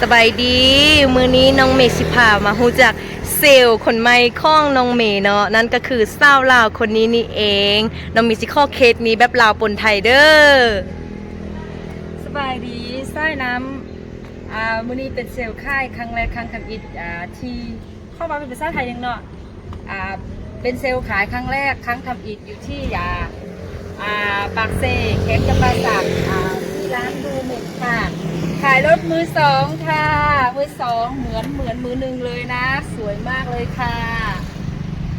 สบายดี มือนี้น้องเมย์สิพามาฮู้จักเซลล์คนใหม่ข้องน้องเมย์เนาะนั่นก็คือสาลาวคนนี้นี่เอง น้องมีสิข้อเคสนี้แบบลาวปนไทยเด้อสบายดีใต้น้ำอ่ามือนี้เป็นเซลล์ค่ายครั้งแรกครั้งทำอิฐอ่าที่เข้ามาเป็นภาษาไทยยังเนาะอ่าเป็นเซลล์ขายครั้งแรกครั้งทำอิฐอยู่ที่อ่าอ่าปากเซเข็มจำปาสักอ่าที่ร้านดูเม็ดค่ะายรถมือสองค่ะ มือสองเหมือนเหมือนมือหนึ่งเลยนะ สวยมากเลยค่ะ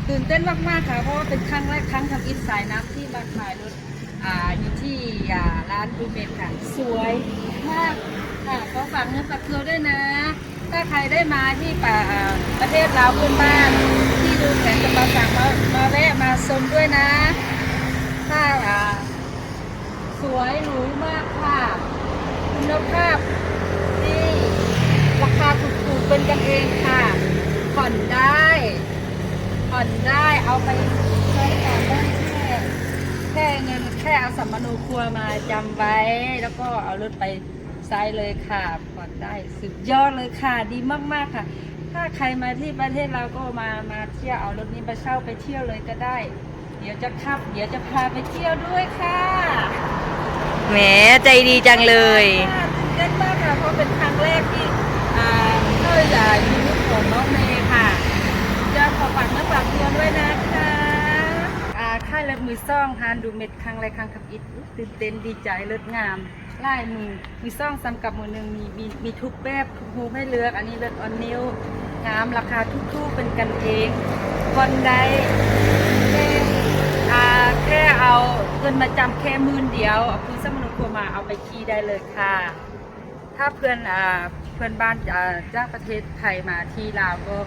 ตื่นเต้นมากๆค่ะ เพราะว่าเป็นครั้งแรกครั้งทำอิฐสายน้ำที่มาขายรถอ่าอยู่ที่อ่าร้านดูเมดค่ะ สวยมากค่ะก็ฝากเงินฝากตัวด้วยนะ ถ้าใครได้มาที่ป่าประเทศลาวเพื่อนบ้าน ที่ดูแสงกับาสังมามาแวะมาชมด้วยนะ ถ้าอ่าสวยหรูมากค่ะ คุณภาพนี่ราคาถูกๆเป็นกันเองค่ะผ่อนได้ผ่อนได้เอาไปใช้ต่อได้แค่แค่เงินแค่เอาสัมมโนครัวมาจำไว้ แล้วก็เอารถไปใช้เลยค่ะผ่อนได้สุดยอดเลยค่ะ ดีมากๆค่ะ ถ้าใครมาที่ประเทศเราก็มามาเที่ยวเอารถนี้ไปเช่าไปเที่ยวเลยก็ได้ เดี๋ยวจะขับ เดี๋ยวจะพาไปเที่ยวด้วยค่ะแหมใจดีจังเลยค่ะตื่นเต้นมากค่ะเพราะเป็นครั้งแรกที่อ่า เข้าจะยูนิฟอมน้องเมย์ค่ะจะขอฝากเนื้อฝากตัวด้วยนะคะอ่าค่ายเล็บมือซ่องฮานดูเม็ดครั้งแรครั้งทับอิฐอุ๊ยตื่นเต้นดีใจเลิศงามลายมือมือซ่องซ้ำกับมือหนึ่งมีมีมีทุกแบบทุกหูให้เลือกอันนี้เลือกออนนิวงามราคาทุกๆเป็นกันเองคนใดแค่แค่เอาเงินมาจำแค่มื่นเดียวเอาคือสมนุครัวมาเอาไปขี่ได้เลยค่ะ ถ้าเพื่อนอ่า พื่อนบ้านอ่าจากประเทศไทยมาที่ลาวก็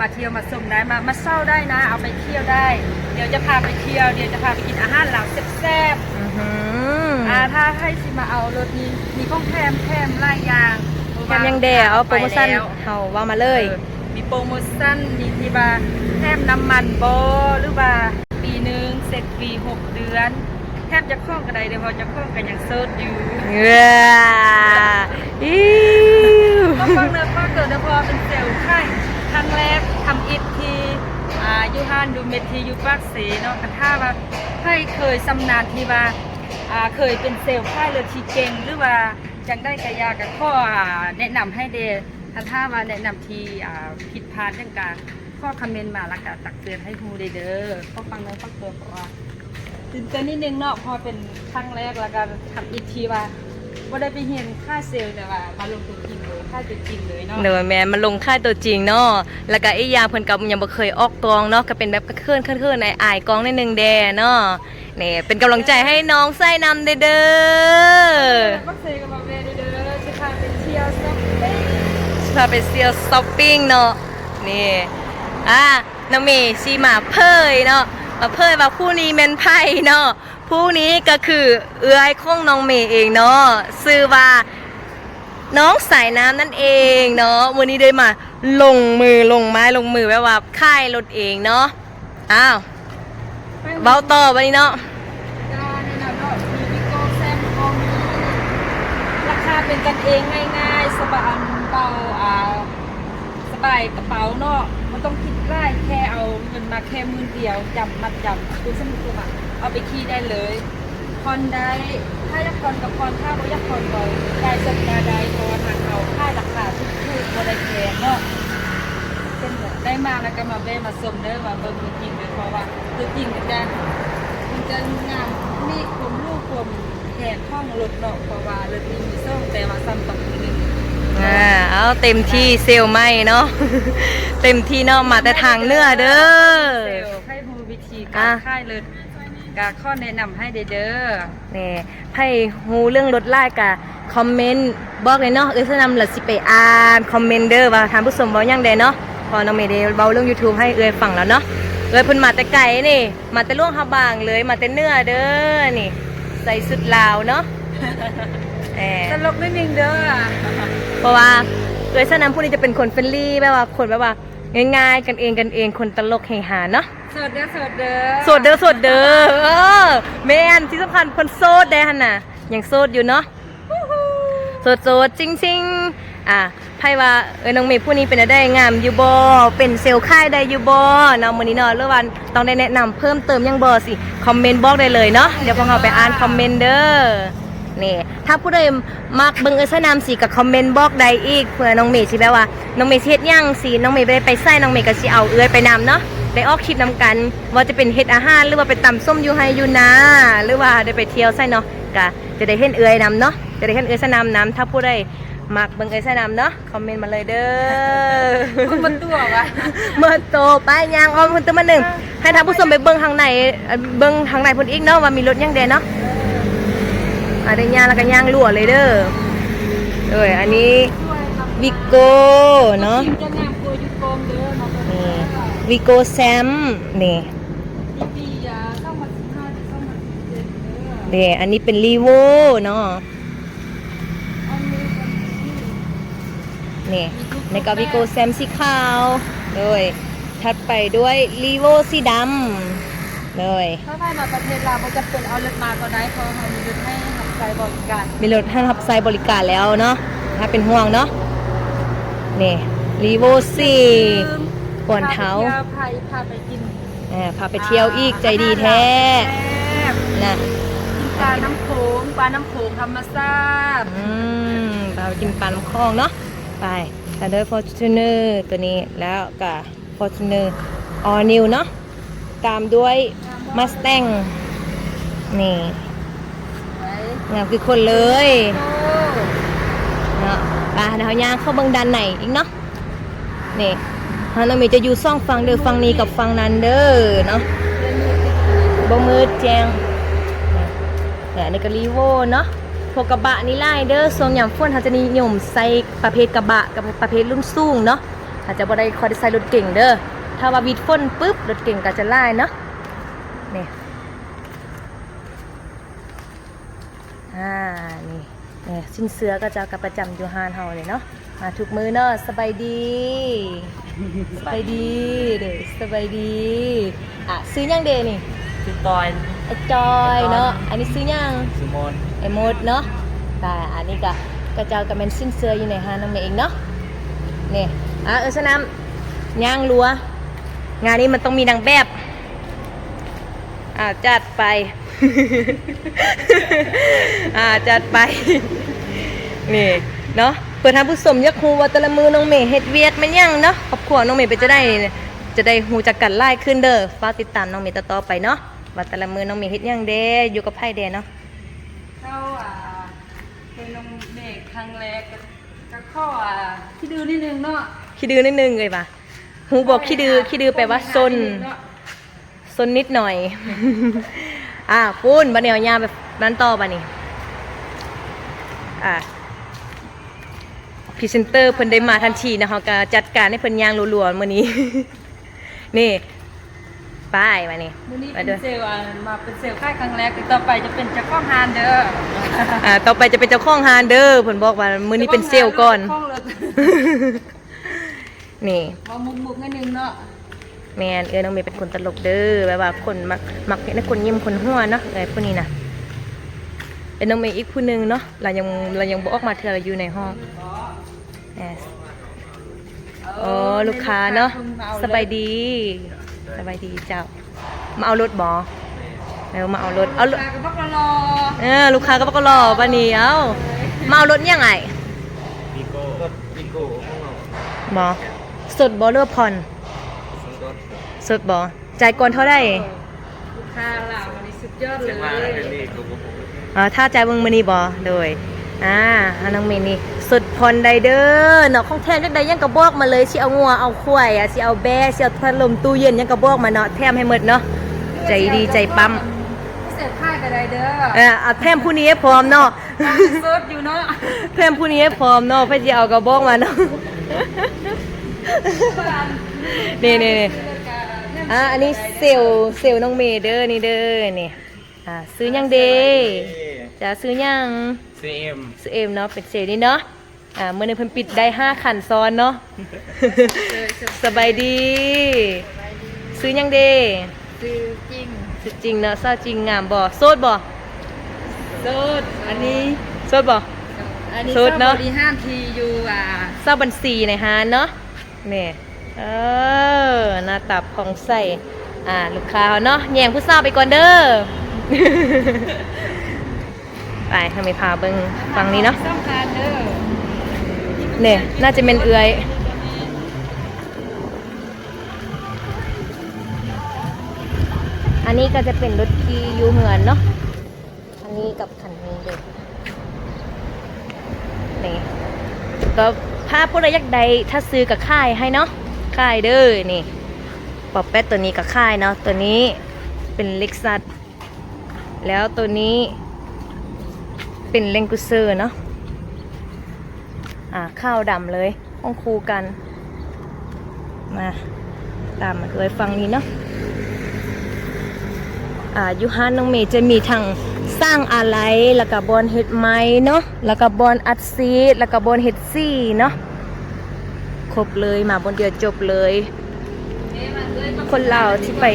มาเที่ยวมาชมได้มามาเช่าได้นะ เอาไปเที่ยวได้ เดี๋ยวจะพาไปเที่ยวเดี๋ยวจะพาไปกินอาหารลาวแซ่บอื้อหืๆออ่าถ้าให้สิมาเอารถนี้มีข้องแถมแถมหลายอย่างแถมยังแดเอาโปรโมชั่นไปแล้วเฮาว่ามาเลยออมีโปรโมชั่นมีที่ว่าแถมน้ำมันโบหรือว่าปีหนึ่งเสร็จฟรีหกเดือนแทบจะคล้องกันใดเดี๋ยวพอจะคล้องกันอย่างเซิร์ชอยู่เว้าอิ๊ว ก็ฟังเนื้อฟังเกิดเนื้อพอเป็นเซลล์ค่ายครั้งแรกทำอิฐทีอ่ายูฮานดูเมทียูปากเสเนาะกันถ้าว่าให้เคยสำนานที่ว่าอ่าเคยเป็นเซลล์ค่ายเลยทีเก่งหรือว่าจังได้กระยากับข้อแนะนำให้เดถ้าถ้าว่าแนะนำทีอ่าผิดพลาดเรื่องการข้อคอมเมนต์มาแล้วก็ตักเตือนให้ฮูเด้อเด้อก็ฟังเนื้อฟังตัวเพราะว่าตื่นเต้นนิดนึงเนาะพอเป็นครั้งแรกแล้วก็ทำอิฐทีว่า ว่าได้ไปเห็นค่าเซลล์แต่ว่ามาลงตัวจริงเลยค่าตัวจริงเลยเนาะเดี๋ยวแม่มันลงค่ายตัวจริงเนาะแล้วก็ไอ้ยาเพิ่นกับยังบ่เคยออกกองเนาะก็เป็นแบบเคลื่อนเคลื่อนในอายกองนิดนึงแดเนาะนี่เป็นกำลังใจให้น้องไส้นำเด้อเด้อก็เซกับมาเวเด้อจะพาไปเที่ยวสักเอ้ยพาไปเซียวช้อปปิ้งเนาะนี่อะน้องเมย์ชีมาเผยเนาะมาเผยว่าคู่นี้แม่นไพ่เนาะ ผู้นี้ก็คือเอื้อยของน้องเมย์เองเนาะชื่อว่าน้องสายน้ำนั่นเองเนาะวันนี้ได้มาลงมือลงไม้ลงมือแบบว่าค่ายรถเองเนาะอ้าวเบาต่อวันนี้เนาะราคาเป็นกันเองง่ายๆ สบายเบาอ่าสบายกระเป๋าเนาะมันต้องคิดไล่แค่เอาเงินมาแค่มื่นเดียวจำมัดจำคุณสมุดตัวอะ เอาไปขี่ได้เลยคอนได้ถ้าอยากคอนกับคอนถ้าบ่อยากคอนก็ได้สัญญาได้เพราะว่าทางเราค่ายราคาทุกๆบ่ได้แพงเนาะเป็นแบบได้มาแล้วก็มาเว้มาสมเด้อมาเบิ่งตัวจริงเลยเพราะว่าตัวจริงมันจะมันจะงามมีความรูปความแขนห้องรถเนาะเพราะว่ารถนี้มีส้มแต่ว่าซ้ำกับมือหนึงอ่าเอาเต็มที่เซลลไม่เนาะเต็มที่เนาะมาแต่ทางเนื้อเด้เซอลล์ให้ฮูวิธีกาอะรค่ายเลย กาข้อแนะนำให้เด้อเด้อนี่ให้ฮู้เรื่องรถไล่กะคอมเมนต์บอกเลยเนาะเอ้ยสนำหลัสิไปอ่านคอมเมนต์เด้อว่าทานผู้ชมเว้าหยังใดเนาะพอน้องเมย์ได้เว้าเรื่อง YouTube ให้เอ้ยฟังแล้วเนาะเอ้ยเพิ่นมาแต่ไกลนี่ มาแต่ล่วงฮาบางเลยมาแต่เนื้อเด้อนี่ใส่สุดลาวเนาะแหม ตลกนิดนึงเด้อ เพราะว่าเอ้ยสนำผู้นี้จะเป็นคนเฟรนลี่แบบว่าคนแบบว่า ง่ายๆ กันเองกันเองคนตลกเฮฮาเนาะสดเด้อสดเด้อโสดเด้อโสดเด้อเออแม่นที่สำคัญคนโสดได้หันน่ะยังโสดอยู่เนาะโสดโสดจริงๆอะไพ่ว่าเออน้องเมย์ผู้นี้เป็นได้งามอยู่บ่เป็นเซลล์ค่ายได้อยู่บ่เนาะมื้อนี้เนาะหรือว่าต้องได้แนะนำเพิ่มเติมยังบ่สิคอมเมนต์บอกได้เลยเนาะเดี๋ยวพวกเราไปอ่านคอมเมนต์เด้อ นี่ ถ้าผู้ใดมักเบิ่งเออสนามสีกับคอมเมนต์บอกได้อีกเพื่อน้องเมย์สิแบบว่าน้องเมย์สิเฮ็ดหยังสิน้องเมย์บ่ได้ไปใส่น้องเมย์ก็สิเอาเอื้อยไปนำเนาะได้ออกคลิปนำกัน ว่าจะเป็นเฮ็ดอาหารหรือว่าไปตำส้มอยู่ไฮอยู่นาหรือว่าได้ไปเที่ยวใส่เนาะก็จะได้เห็นเอื้อยนำเนาะจะได้เห็นเอื้อยสนามนำถ้าผู้ใดมักเบิ่งไอ้สนามเนาะคอมเมนต์มาเลยเด้อมันตัววะเมื่อโตไปยางออมคนตัวมาหนึ่งให้ท่านผู้ชมไปเบิ่งทางไหนเอ่อเบิ่งทางไหนพุ่นอีกเนาะว่ามีรถยังแดเนาะ อะได้ย่างแล้วก็ย่างรั่วเลยเด้อเอ้ยอันนี้วิโก้เนาะทีมจะงามตัวยุโกมเด้อเนาะนี่วิโก้แซมนี่เด้ออันนี้เป็นรีโวเนาะนี่ในกับวิโก้แซมสีขาวเลยถัดไปด้วยรีโวสีดำเลยถ้าใครมาประเทศลาวก็จะเป็นเอารถมาก็ได้เพราะเขามีรถให้ บริการมีรถให้รับใช้บริการแล้วเนาะถ้าเป็นห่วงเนาะนี่รีโวสี่ปวนเท้าพาไปที่ยวพาพาไปกินเออพาไปเที่ยวอีกใจดีแท้แซ่บนะกินปลาน้ำโขงปลาน้ำโขงธรรมชาติอืมพาไปกินปลาน้ำคลองเนาะไปแต่ด้วย Fortuner ตัวนี้แล้วกับ Fortuner All New เนาะตามด้วย Mustang นี่ไว้ง งามคือคนเลยเนาะอะเดี๋ยวย่างเข้าเบิ่งด้านไหนอีกเนาะนี่ฮานามิจะอยู่ซ่องฟังเด้อฟังนี้กับฟังนั้นเด้อเนาะบ่มืดแจงแต่อันก็รีโวเนาะพวกกระบะนี่ไล่เด้อส่วนอย่างฝนเขาจะนิยมใส่ประเภทกระบะกับประเภทรุ่นสูงเนาะอาจจะบ่ได้คอยใส่รถเก่งเด้อถ้าว่าวิดฝนปุ๊บรถเก่งก็จะไล่เนาะนี่ อ่านี่นี่สิ้นเสือก็จะกับประจำอยู่ฮานเฮาเลยเนาะมาทุกมือเนาะสบายดีสบายดีเด้อสบายดีอะซื้อยังเดนี่ชื่อตอยไอจอยเนาะอันนี้ซื้อยังซูโมนไอโมดเนาะแต่อันนี้ก็กระเจ้ากับแมนสิ้นเสืออยู่ในฮานน้ำเองเนาะนี่อะเออสนามย่างรัวงานนี้มันต้องมีนางแบบอ่าจัดไป อ่าจัดไป นี่เนาะเปิดทางผู้ชมอยากฮูว่าแต่ละมือน้องเมย์เฮ็ดเวียกแมันยังเนาะครอบครัวน้องเมย์เป็นจะได้ จะได้ฮู้จักกันหลายขึ้นเด้อฝากติดตามน้องเมย์ต่อๆไปเนาะว่าแต่ละมือน้องเมย์เฮ็ดหยังเด้อยู่กับไผเด้เนาะเข้าอ่าเป็นนมเด็กครั้งแรกก็ก็ข้ออ่าที่ดื้อนิดนึงเนาะขี้ดื้อนิดนึงเลยป่ะฮู้บอกขี้ดื้อขี้ดื้อแปลว่าซนซนนิดหน่อย อ่าปุ้นบันเนียวยาแบบนั้นต่อบันนี้อ่าพรีเซนเตอร์เพิ่นได้มาทันทีนะคะก็จัดการให้เพิ่นยางรัวๆมื้อนี้ นี่ป้ายมานี่มื้อนี้ไปเป็นด้วยเซลล์อะมาเป็นเซลล์ค่ายครั้งแรกต่อไปจะเป็นเจ้าของฮานเด้ออ่าต่อไปจะเป็นเจ้าของฮานเด้อเพิ่นบอกว่ามื้อนี้เป็นเซลล์ก่อนเจ้าของรถนี่มามุกมุกๆนิดนึงเนาะ แมนเอ้ยน้องเมย์เป็นคนตลกเด้อแบบว่าคนมักมักเห็นคนยิ้มคนหัวเนาะเอ้ยผู้นี้นะเอ้ยน้องเมย์อีกผู้หนึงเนาะเรายังเรายังบ่ออกมาเทื่อเราอยู่ในห้องแอบโอ้ลูกค้าเนาะสบายดีสบายดีเจ้า มาเอารถบอเออมาเอารถเอารถลูกค้าก็บอกรอเออลูกค้าก็บอกรอปานี้เอ้ามาเอารถยังไงวิโก้ก็วิโก้ของเราบอสดบอเลือผ่อนสมร สสดบอจ่ายก่อนเท่าไหร่ลูกค้าเราวันนี้สุดยอดเลเสียยงว่าเรนนี่ตัวผมอ่าถ้าใจมึงมือนี่บอโดยอ่าอันน้องเมนี่สุดพรไดเดอร์เนาะของแทนจักใดยังกระบอกมาเลยสิเอางัวเอาควายอะสิเอาแบะสิเอาพัดลมตู้เย็นยังกระบอกมาเนาะแถมให้หมดเนาะใจดีใจปั๊มพิเศษค่ายกันได้เด้อเออเอาแถมผู้นี้ให้พร้อมเนาะสดอยู่เนาะแถมผู้นี้ให้พร้อมเนาะเพื่อจะเอากระบอกมาเนาะนี่นี่นี่ อ่าอันนี้เซลลเซลลน้องเมย์เด้อนี่เด้อนี่อ่าซื้อยังเดจะซื้อยังซีเอ็มซื้อเอ็มเนาะเป็นเซลล์นี่เนาะอ่าเมื่อนึงเพิ่นปิดได้ห้าขันซ้อนเนาะสบายดี ซื้อยังเดคือจริงซื้อจริงเนาะซาจริงงามบ่โสดบ่สดอันนี้โสดบ่อันนี้สุดเนอะบริห้ามทีอยู่อ่าทราบบัญชีในอยฮะเนาะนี่เออ หน้าตับของใส่อ่าลูกค้าเนาะแย่งผู้สาวไปก่อนเด้อไปทำไมพาเบิ้งฟังนี้เนาะต้องการเด้อเนี่ยน่าจะเป็นเอือยอันนี้ก็จะเป็นรถที่ยูเหมือนเนาะ อันนี้กับคันนี้เลยนี่ก็ภาพผู้ใดอยากใดถ้าซื้อกับค่ายให้เนาะ ค่ายเด้อนี่ ปอบแป๊ดตัวนี้กับค่ายเนาะตัวนี้เป็นเล็กซัสแล้วตัวนี้เป็นเลงกุเซอร์เนาะอ่าข้าวดำเลยห้องครูกันมาตามมาเลยฟังนี้เนาะอ่ายูฮานน้องเมย์จะมีทางสร้างอะไรแล้วก็บอลเห็ดไม้เนาะแล้วก็บอลอัดซีดแล้วก็บอลเห็ดซี่เนาะครบเลยมาบนเดียวจบเลย คนลาวที่ไป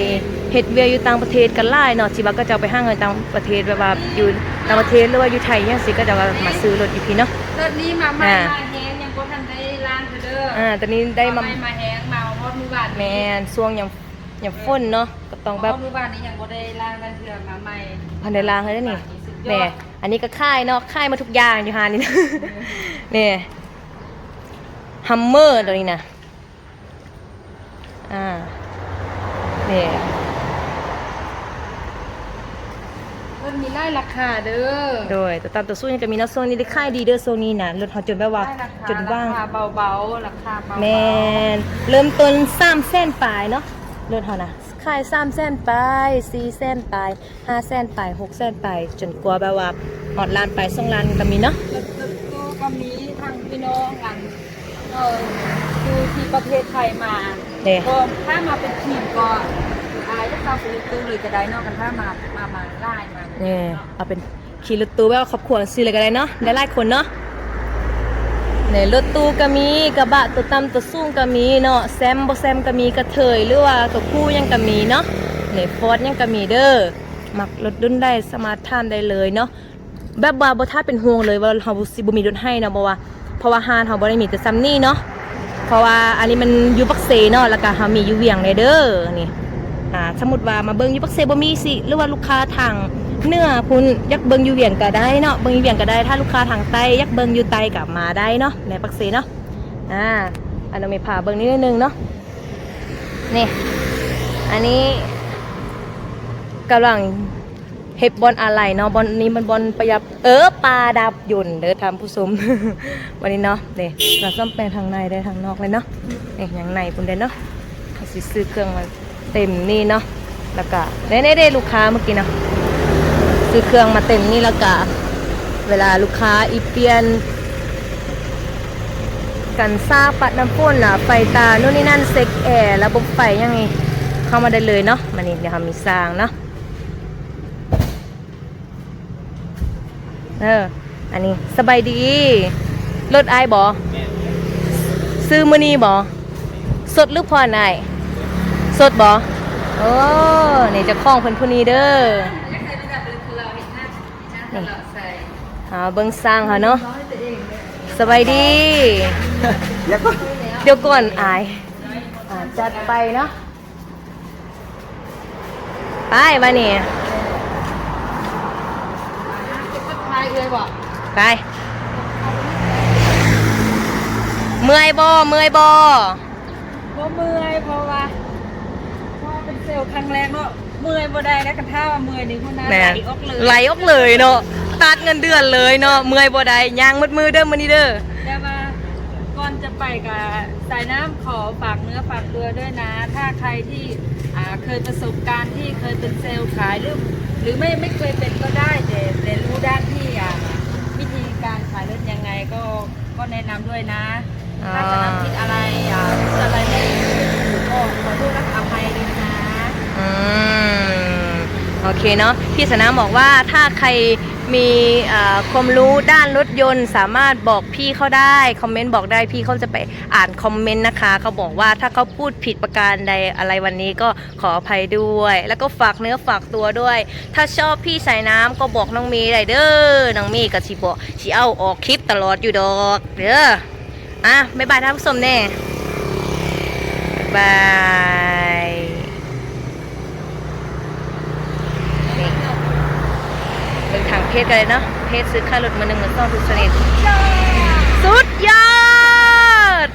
เฮ็ดเวียอยู่ต่างประเทศกันหลายเนาะที่ว่าก็จะเอาไปห้างเงินต่างประเทศแบบว่าอยู่ต่างประเทศหรือว่าอยู่ไทยยังสิก็จะว่ามาซื้อรถอยู่พี่เนาะรถนี้มาใหม่อ่ามาแฮงยังบ่ทันได้ล้างเธอเด้ออ่าตอนนี้ได้มาใหมาแฮงมาฮอดมือบ้านแมนช่วงยังยังฝนเนาะก็ต้องแบบฮอดมือบ้านนี้ยังบ่ได้ล้างกันเทื่อมาใหม่พันในล้างเลยนี่สุดยอดแหน่อันนี้ก็ค่ายเนาะค่ายมาทุกอย่างอยู่ฮานี่นะนี่ฮัมเมอร์ตัวนี้นะ อ่านี่รถมีไล่ราคาเด้อ โดยตัวตามตัวสู้ยังก็มีเนาะโซนนี้ได้ค่ายดีเด้อโซนนี้นะรถเขาจนแบบว่าไล่ราคาจนว่างราคาเบาๆราคาเบาๆแมนเริ่มต้นสามเส้นปลายเนาะรถเขานะค่ายสามเส้นปลายสี่เส้นปลายห้าเส้นปลายหกเส้นปลายจนกลัวแบบว่าหอดลานไปลายสองลานก็มีเนาะรถรถตู้ก็มีทางพี่น้องกันเออ อยู่ที่ประเทศไทยมาเนี่ยก็ถ้ามาเป็นทีมก็อายจะเข้าไปตู้เลยจะได้เนอกกันถ้ามามามาไล่มานี่เอาเป็นขี่รถตู้แบบว่าครอบครัวซื้อเลยก็ได้เนาะได้หลายคนเนาะเนี่ยรถตู้ก็มีกระบะตัวต่ำตัวสูงก็มีเนาะแซมบ่แซมก็มีกระเทยหรือว่าตัวคู่ยังก็มีเนาะเนี่ยฟอร์ดยังก็มีเด้อมักรถดุนได้สมาร์ททานได้เลยเนาะแบบว่าบ่ถ้าเป็นห่วงเลยว่าเฮาสิบ่มีรถให้เนาะเพราะว่าเพราะว่าห้านเฮาบ่ได้มีแต่ซ้ำนี่เนาะเพ ราะว่าอันนี้มันยู่ปักเซเนาะแล้วก็เฮามียูเวียงเลยเด้อนี่อ่าสมมติว่ามาเบิงยู่ปักเซบ่มีสิหรือว่าลูกค้าทางเนื้อพุ่นยักเบิงยูเวียงก็ได้เนาะเบิงยูเวียงก็ได้ถ้าลูกค้าทางใต้ยักเบิงยู่ใต้กลับมาได้เนาะในปักเซเนาะอ่าอันนี้มีผ่าเบิงนิดนึงเนาะนี่อันนี้กำลัง เฮ็ดบอลอะไรเนาะบอลนี้มันบอลประยัดเออปลาดับยุ่นเด้อทำผู้ชม วันนี้เนาะนี่เราซ่อมแปลงทางในได้ทางนอกเลยเนาะนี่อย่างในพุ่นได้เนาะสิซื้อเครื่องมาเต็มนี่เนาะแล้วก็ได้ได้ลูกค้าเมื่อกี้เนาะซื้อเครื่องมาเต็มนี่แล้วก็เวลาลูกค้าอีเปียน กันซาปัดน้ำพ่นน่ะไฟตาโน่นนี่นั่นเซ็กแอร์ระบบไฟยังไงเข้ามาได้เลยเนาะมานี่เดี๋ยวทำมีสร้างเนาะ เออ อันนี้สบายดีรถไอายบอซื้อมือนีบอสดหรือพรนายสดบ่โอ้นี่จะคล้องเพิ่นผู้นี้เด้อเอาเบิ่งสร้างเขาเนาะสบายดีเดี๋ยวก่อนอายอ่าจัดไปเนาะไปมาเนี่ก็ทายเลย บอกไป เมื่อยบ่เมื่อยบ่บ่เมื่อยเพราะว่าเพราะว่าเป็นเซลล์ครั้งแรกเนาะเมื่อยบ่ได้นะกันถ้าว่าเมื่อยนี่คุณน้าแหไหลม่ออกเลยไหลออกเลยเนาะตัดเงินเดือนเลยเนาะเมื่อยบ่ได้ย่างมืดมือเด้อมื้อนี้เด้อแต่ว่าก่อนจะไปกับสายน้ำขอฝากเนื้อฝากตัวด้วยนะ ถ้าใครที่อ่าเคยประสบการณ์ที่เคยเป็นเซลล์ขายหรือหรือไม่ไม่เคยเป็นก็ได้แต่แต่รู้ด้านที่ อ่าวิธีการขายรถยังไงก็ก็แนะนำด้วยนะถ้าจะทำผิดอะไรอ่าพูดอะไรไม่ถูกก็ขอโทษและอภัยด้วยนะ อืม โอเคเนาะพี่สนามบอกว่าถ้าใคร มีความรู้ด้านรถยนต์สามารถบอกพี่เขาได้คอมเมนต์บอกได้พี่เขาจะไปอ่านคอมเมนต์นะคะเขาบอกว่าถ้าเขาพูดผิดประการใดอะไรวันนี้ก็ขออภัยด้วย แล้วก็ฝากเนื้อฝากตัวด้วย ถ้าชอบพี่สายน้ำก็บอกน้องมย์ได้เด้อน้องมย์กับชิบอกชิเอาออกคลิปตลอดอยู่ดอกเด้ออะบ๊ายบายท่านผู้ชมแน่บาย เป็นทางเพศกันเลยเนาะเพศซื้อค่ารถมาหนึ่งมาต่องทุกสนิทสุดยอด